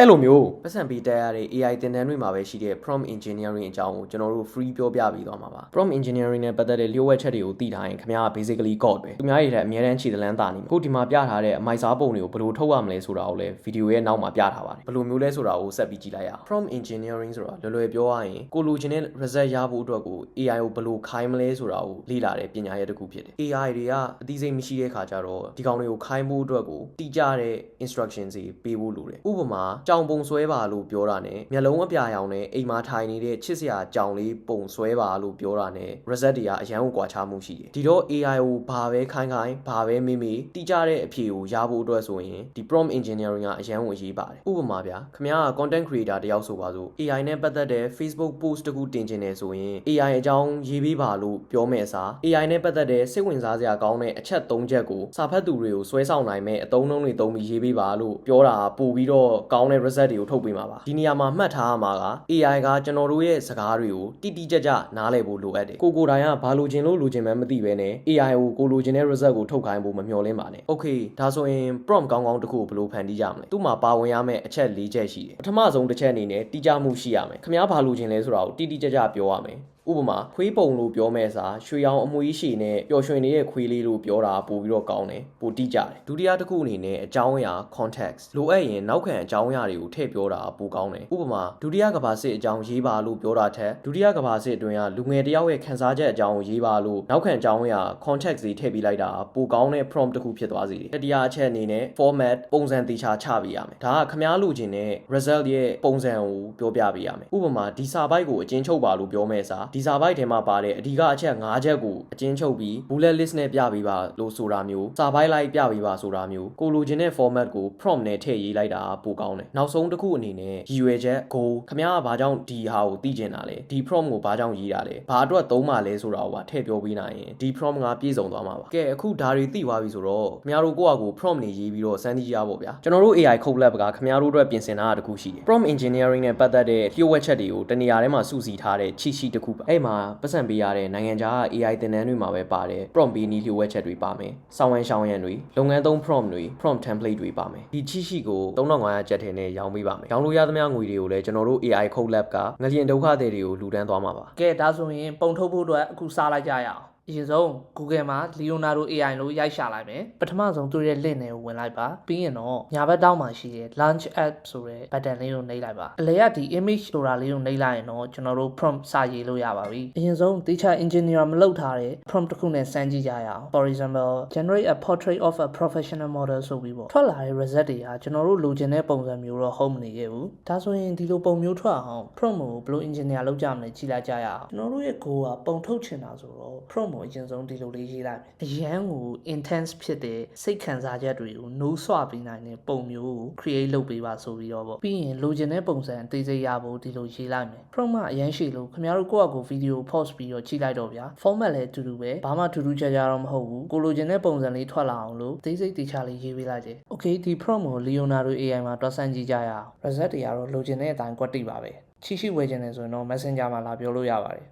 အဲ့လိုမျိုးပတ်စံပေးတက်ရတဲ့ AI သင်တန်းတွေမှာပဲရှိတဲ့ prompt engineering အကြောင်းကိုကျွန်တော်တို့ free ပြောပြပြီးသွားမှာပါ prompt engineering နဲ့ပတ်သက်တဲ့လျှို့ဝှက်ချက်တွေကိုသိထားရင်ခင်ဗျားက basically code ပဲသူများတွေလည်းအများတန်းခြေတလန်းတာနေမှာအခုဒီမှာပြထားတဲ့အမိုက်စားပုံတွေကိုဘယ်လိုထုတ်ရမလဲဆိုတာကိုလည်းဗီဒီယိုရဲ့နောက်မှာပြထားပါတယ်ဘယ်လိုမျိုးလဲဆိုတာကိုဆက်ပြီးကြည့်လိုက်ရအောင် prompt engineering ဆိုတာလွယ်လွယ်ပြောရရင်ကိုလိုချင်တဲ့ result ရဖို့အတွက်ကို AI ကိုဘယ်လိုခိုင်းမလဲဆိုတာကိုလေ့လာတဲ့ပညာရပ်တစ်ခုဖြစ်တယ် AI တွေကအသိစိတ်မရှိတဲ့ခါကျတော့ဒီကောင်တွေကိုခိုင်းဖို့အတွက်ကိုတိကျတဲ့ instructions တွေပေးဖို့လိုတယ်ဥပမာကြောင်ပုံဆွဲပါလို့ပြောတာ ਨੇ မျက်လုံးအပြာရောင်နဲ့အိမ်မှာထိုင်နေတဲ့ချစ်စရာကြောင်လေးပုံဆွဲပါလို့ပြောတာ ਨੇ result တွေကအရန်ကိုကွာခြားမှုရှိတယ်ဒီတော့ AI ကိုဘာပဲခိုင်းခိုင်းဘာပဲမေးမေးတိကျတဲ့အဖြေကိုရဖို့အတွက်ဆိုရင်ဒီ prompt engineering ကအရန်ကိုအရေးပါတယ်ဥပမာဗျာခင်ဗျားက content creator တယောက်ဆိုပါစို့ AI နဲ့ပတ်သက်တဲ့ Facebook post တစ်ခုတင်ချင်တယ်ဆိုရင် AI အကြောင်းရေးပေးပါလို့ပြောမဲ့အစား AI နဲ့ပတ်သက်တဲ့စိတ်ဝင်စားစရာကောင်းတဲ့အချက်၃ချက်ကိုစာဖတ်သူတွေကိုဆွဲဆောင်နိုင်မဲ့အသုံးအနှုန်းတွေသုံးပြီးရေးပေးပါလို့ပြောတာပို့ပြီးတော့ကောင်းတဲ့ result တွေကိုထုတ်ပေးမှာပါဒီနေရာမှာမှတ်ထားရမှာက AI ကကျွန်တော်တို့ရဲ့စကားတွေကိုတိတိကျကျနားလည်ဖို့လိုအပ်တယ်ကိုကိုယ်တိုင်ကဘာလိုချင်လို့လိုချင်မှန်းမသိဘဲနဲ့ AI ကိုကိုလိုချင်တဲ့ result ကိုထုတ်ခိုင်းဖို့မမျှော်လင့်ပါနဲ့ Okay ဒါဆိုရင် prompt ကောင်းကောင်းတစ်ခုကိုဘယ်လိုဖန်တီးကြမလဲသူ့မှာပါဝင်ရမယ့်အချက်၄ချက်ရှိတယ်ပထမဆုံးတစ်ချက်အနေနဲ့တိကျမှုရှိရမယ်ခင်ဗျားဘာလိုချင်လဲဆိုတာကိုတိတိကျကျပြောရမယ်ဥပမာခွေးပုံလို့ပြောမဲ့စာရွှေရောင်အမွှေးရှည်နဲ့ပျော်ရွှင်နေတဲ့ခွေးလေးလို့ပြောတာပို့ပြီးတော့ကောင်းတယ်ပိုတိကျတယ်ဒုတိယတစ်ခုအနေနဲ့အကြောင်းအရာ context လိုအပ်ရင်နောက်ခံအကြောင်းအရာတွေကိုထည့်ပြောတာပိုကောင်းတယ်ဥပမာဒုတိယကမ္ဘာစစ်အကြောင်းရေးပါလို့ပြောတာထက်ဒုတိယကမ္ဘာစစ်အတွင်းကလူငယ်တစ်ယောက်ရဲ့ခန်းစားချက်အကြောင်းကိုရေးပါလို့နောက်ခံအကြောင်းအရာ context တွေထည့်ပေးလိုက်တာပိုကောင်းတဲ့ prompt တစ်ခုဖြစ်သွားစေတယ်တတိယအချက်အနေနဲ့ format ပုံစံတေချာချပေးရမယ်ဒါကခမားလိုချင်တဲ့ result ရဲ့ပုံစံကိုပြောပြပေးရမယ်ဥပမာဒီစာပိုက်ကိုအကျဉ်းချုပ်ပါလို့ပြောမဲ့စာဒီစာပိုက်ထဲမှာပါတဲ့အဓိကအချက်၅ချက်ကိုအကျဉ်းချုပ်ပြီး bullet list နဲ့ပြပေးပါလို့ဆိုတာမျိုးစာပိုက်လိုက်ပြပေးပါဆိုတာမျိုးကိုလိုချင်တဲ့ format ကို prompt နဲ့ထည့်ရေးလိုက်တာပိုကောင်းတယ်နောက်ဆုံးတစ်ခုအနေနဲ့ရည်ရွယ်ချက် goal ခမားကဘာကြောင့်ဒီဟာကိုသိကျင်တာလဲဒီ prompt ကိုဘာကြောင့်ရေးတာလဲဘာအတွက်သုံးပါလဲဆိုတာကိုပါထည့်ပြောပေးနိုင်ရင်ဒီ prompt ကပြည့်စုံသွားမှာပါကဲအခုဒါတွေသိသွားပြီဆိုတော့ခမားတို့ကိုယ့်အကို prompt နေရေးပြီးတော့စမ်းသပ်ကြပါဗျာကျွန်တော်တို့ AI code lab ကခမားတို့အတွက်ပြင်ဆင်တာတခုရှိတယ် prompt engineering နဲ့ပတ်သက်တဲ့လျှို့ဝှက်ချက်တွေကိုတနေရာထဲမှာစုစည်းထားတဲ့ cheat sheet တစ်ခုပါအဲ့မှာပတ်စံပေးရတဲ့နိုင်ငံခြားက AI သင်တန်းတွေမှာပဲပါတယ် prompt ပေးနည်းလျှို့ဝှက်ချက်တွေပါမယ်။စောင်းဝမ်းရှောင်းရံတွေလုပ်ငန်းသုံး prompt တွေ prompt template တွေပါမယ်။ဒီ cheat sheet ကို3500ကျပ်ထင်းနဲ့ရောင်းပေးပါမယ်။ရောင်းလို့ရသမျှငွေတွေကိုလည်းကျွန်တော်တို့ AI Code Lab ကငလျင်ဒုက္ခသည်တွေကိုလှူဒန်းသွားမှာပါ။ကဲဒါဆိုရင်ပုံထုတ်ဖို့အတွက်အခုစားလိုက်ကြရအောင် အရင်ဆုံး Google မှာ Leonardo AI လို့ရိုက်ရှာလိုက်မယ်ပထမဆုံးသူ့ရဲ့ link တွေကိုဝင်လိုက်ပါပြီးရင်တော့ညာဘက်တောက်မှာရှိတဲ့ launch app ဆိုတဲ့ button လေးကိုနှိပ်လိုက်ပါအလဲကဒီ image ဆိုတာလေးကိုနှိပ်လိုက်ရင်တော့ကျွန်တော်တို့ prompt စရေးလို့ရပါပြီအရင်ဆုံး teacher engineer မလုပ်ထားတဲ့ prompt တစ်ခုနဲ့စမ်းကြည့်ကြရအောင် for example generate a portrait of a professional model ဆိုပြီးပေါ့ထွက်လာတဲ့ result တွေကကျွန်တော်တို့လိုချင်တဲ့ပုံစံမျိုးတော့ဟုတ်မနေခဲ့ဘူးဒါဆိုရင်ဒီလိုပုံမျိုးထွက်အောင် prompt ကိုဘယ်လို engineer လုပ်ကြမလဲကြည့်လိုက်ကြရအောင်ကျွန်တော်တို့ရဲ့ goal ကပုံထုတ်ချင်တာဆိုတော့ prompt ကိုအရင်ဆုံးဒီလိုလေးရေးလိုက်မယ်အရန်ကို intense ဖြစ်တဲ့စိတ်ခံစားချက်တွေကို no ဆွပေးနိုင်တဲ့ပုံမျိုးကို create လုပ်ပေးပါဆိုပြီးတော့ပေါ့ပြီးရင်လိုချင်တဲ့ပုံစံအသေးစိတ်ရဖို့ဒီလိုရေးလိုက်မယ် prompt ကအရန်ရှိလို့ခင်ဗျားတို့ကိုယ့်အကူ video pause ပြီးတော့ကြည့်လိုက်တော့ဗျာ format လည်းအတူတူပဲဘာမှထူးထူးခြားခြားတော့မဟုတ်ဘူးကိုလိုချင်တဲ့ပုံစံလေးထွက်လာအောင်လို့အသေးစိတ်တေချာလေးရေးပေးလိုက်တယ် okay ဒီ prompt ကို Leonardo AI မှာတွက်ဆန်းကြည့်ကြရအောင် result တွေကတော့လိုချင်တဲ့အတိုင်းကွက်တိပါပဲချိရှိဝယ်ချင်တယ်ဆိုရင်တော့ messenger မှာလာပြောလို့ရပါတယ်